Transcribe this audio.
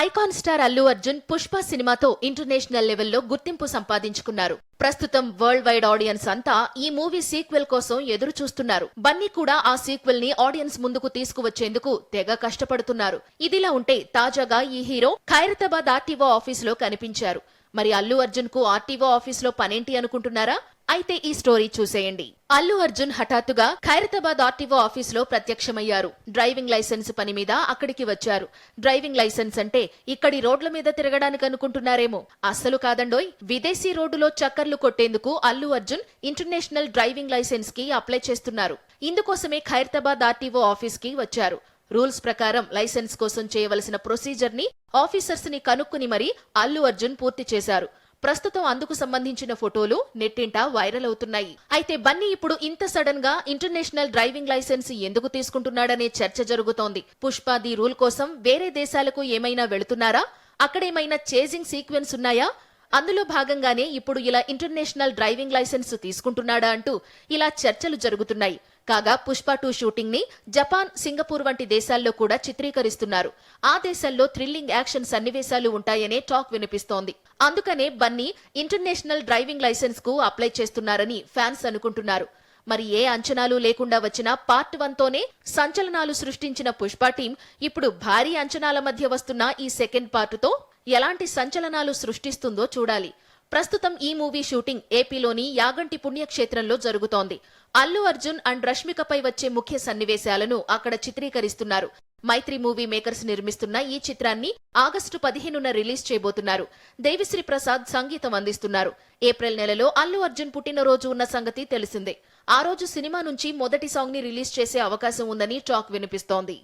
Icon star Allu Arjun Pushpa సినిమాతో international లెవెల్లో గుర్తింపు సంపాదించుకున్నారు. ప్రస్తుతం వరల్డ్ వైడ్ ఆడియన్స్ అంతా ఈ మూవీ సీక్వెల్ కోసం ఎదురు చూస్తున్నారు. బన్నీ కూడా ఆ సీక్వెల్ని ఆడియన్స్ ముందుకు తీసుకువచ్చేందుకు తెగ కష్టపడుతున్నారు. ఇదిలా ఉంటే తాజాగా ఈ హీరో ఖైరతాబాద్ ఆర్టీఓ ఆఫీస్లో కనిపించారు. మరి అల్లు అర్జున్కు ఆర్టీఓ ఆఫీస్లో పనేంటి అనుకుంటున్నారా? అయితే ఈ స్టోరీ చూసేయండి. అల్లు అర్జున్ హఠాత్తుగా ఖైరతాబాద్ ఆర్టీఓ ఆఫీస్లో ప్రత్యక్షమయ్యారు. డ్రైవింగ్ లైసెన్స్ పని మీద అక్కడికి వచ్చారు. డ్రైవింగ్ లైసెన్స్ అంటే ఇక్కడి రోడ్ల మీద తిరగడానికి అనుకుంటున్నారేమో. అస్సలు కాదండోయ్ విదేశీ రోడ్డులో చక్కర్లు కొట్టేందుకు అల్లు అర్జున్ ఇంటర్నేషనల్ డ్రైవింగ్ లైసెన్స్కి అప్లై చేస్తున్నారు. ఇందుకోసమే ఖైరతాబాద్ ఆర్టీఓ ఆఫీస్కి వచ్చారు. రూల్స్ ప్రకారం లైసెన్స్ కోసం చేయవలసిన ప్రొసీజర్ని ఆఫీసర్స్ని కనుక్కుని మరీ అల్లు అర్జున్ పూర్తి చేశారు. ప్రస్తుతం అందుకు సంబంధించిన ఫోటోలు నెట్టింట వైరల్ అవుతున్నాయి. అయితే బన్నీ ఇప్పుడు ఇంత సడన్గా ఇంటర్నేషనల్ డ్రైవింగ్ లైసెన్స్ ఎందుకు తీసుకుంటున్నాడనే చర్చ జరుగుతోంది. పుష్ప ది రూల్ కోసం వేరే దేశాలకు ఏమైనా వెళుతున్నారా? అక్కడేమైనా చేజింగ్ సీక్వెన్స్ ఉన్నాయా? అందులో భాగంగానే ఇప్పుడు ఇలా ఇంటర్నేషనల్ డ్రైవింగ్ లైసెన్స్ తీసుకుంటున్నాడా అంటూ ఇలా చర్చలు జరుగుతున్నాయి. కాగా పుష్ప టూ షూటింగ్ని జపాన్ సింగపూర్ వంటి దేశాల్లో కూడా చిత్రీకరిస్తున్నారు. ఆ దేశాల్లో థ్రిల్లింగ్ యాక్షన్ సన్నివేశాలు ఉంటాయనే టాక్ వినిపిస్తోంది. అందుకనే బన్నీ ఇంటర్నేషనల్ డ్రైవింగ్ లైసెన్స్కు అప్లై చేస్తున్నారని ఫ్యాన్స్ అనుకుంటున్నారు. మరి ఏ అంచనాలు లేకుండా వచ్చిన పార్ట్ వన్ తోనే సంచలనాలు సృష్టించిన పుష్ప టీం ఇప్పుడు భారీ అంచనాల మధ్య వస్తున్న ఈ సెకండ్ పార్టుతో ఎలాంటి సంచలనాలు సృష్టిస్తుందో చూడాలి. ప్రస్తుతం ఈ మూవీ షూటింగ్ ఏపీలోని యాగంటి పుణ్యక్షేత్రంలో జరుగుతోంది. అల్లు అర్జున్ అండ్ రష్మికపై వచ్చే ముఖ్య సన్నివేశాలను అక్కడ చిత్రీకరిస్తున్నారు. మైత్రి మూవీ మేకర్స్ నిర్మిస్తున్న ఈ చిత్రాన్ని ఆగస్టు పదిహేనున రిలీజ్ చేయబోతున్నారు. దేవిశ్రీ ప్రసాద్ సంగీతం అందిస్తున్నారు. ఏప్రిల్ నెలలో అల్లు అర్జున్ పుట్టినరోజు ఉన్న సంగతి తెలిసిందే. ఆ రోజు సినిమా నుంచి మొదటి సాంగ్ని రిలీజ్ చేసే అవకాశం ఉందని టాక్ వినిపిస్తోంది.